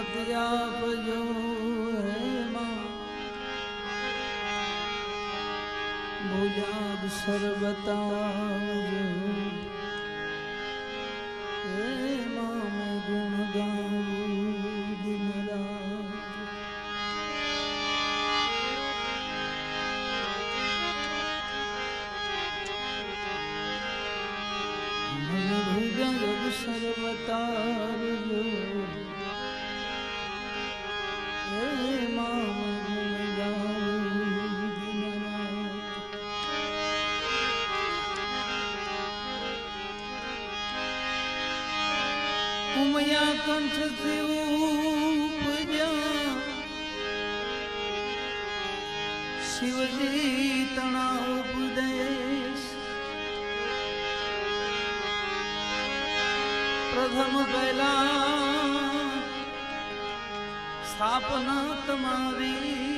મત આપજો ભુજાબ સર્વતા ગુણગાન માયા કંઠ ઉપજ્યા શિવજી તણા ઉપદેશ પ્રથમ પહેલા સ્થાપના તમારી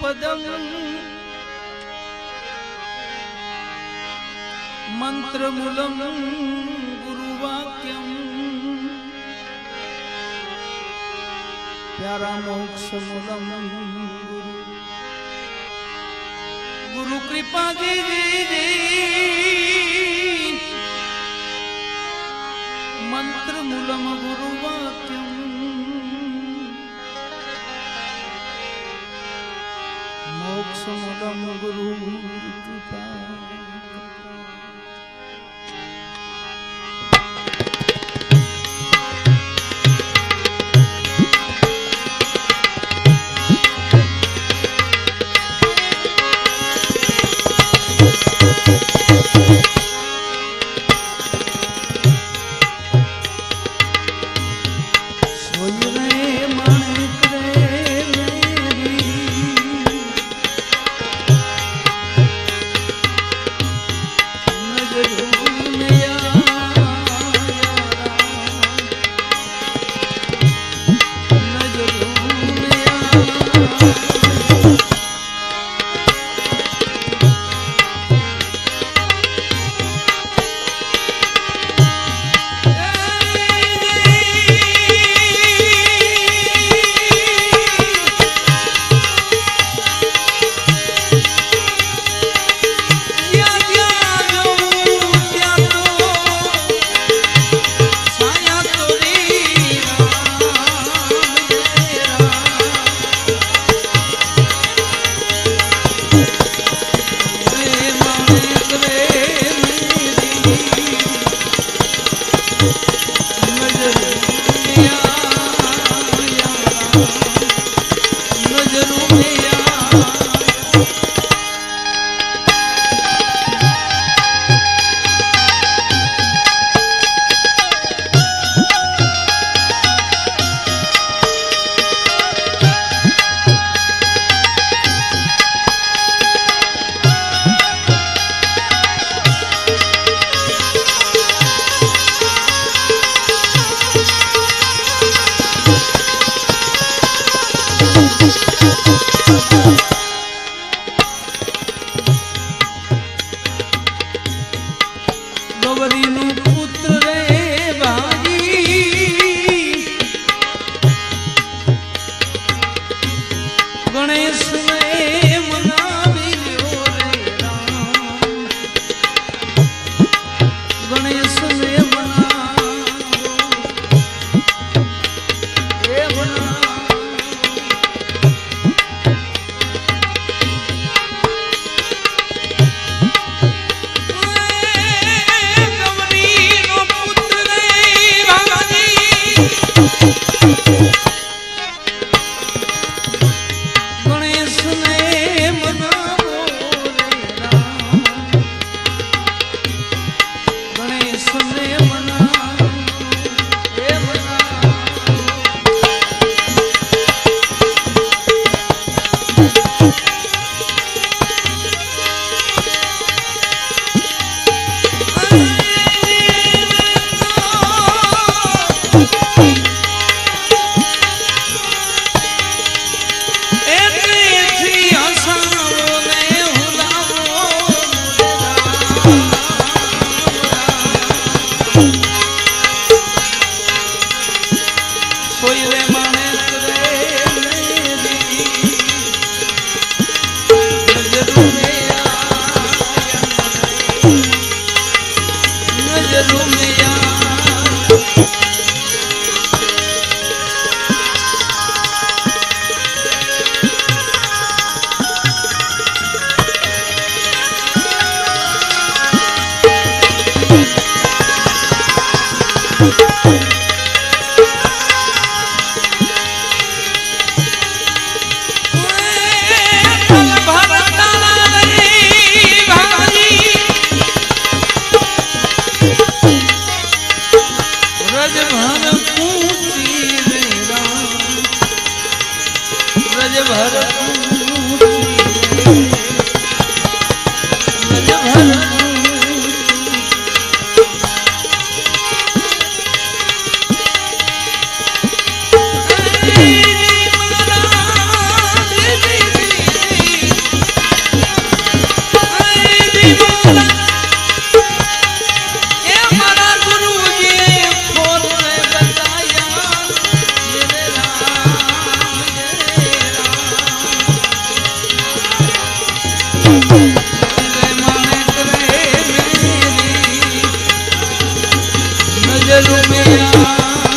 પદમ મંત્રમૂલમ ગુરુવાક્યમ પ્યારા મોક્ષમૂલમ ગુરુ ગુરુ કૃપાજી મંત્રમૂલમ ગુરુવાક્યમ સમગમ ગુરુ કૃપા નું નજરો રજભર આયા નજરો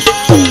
Boom.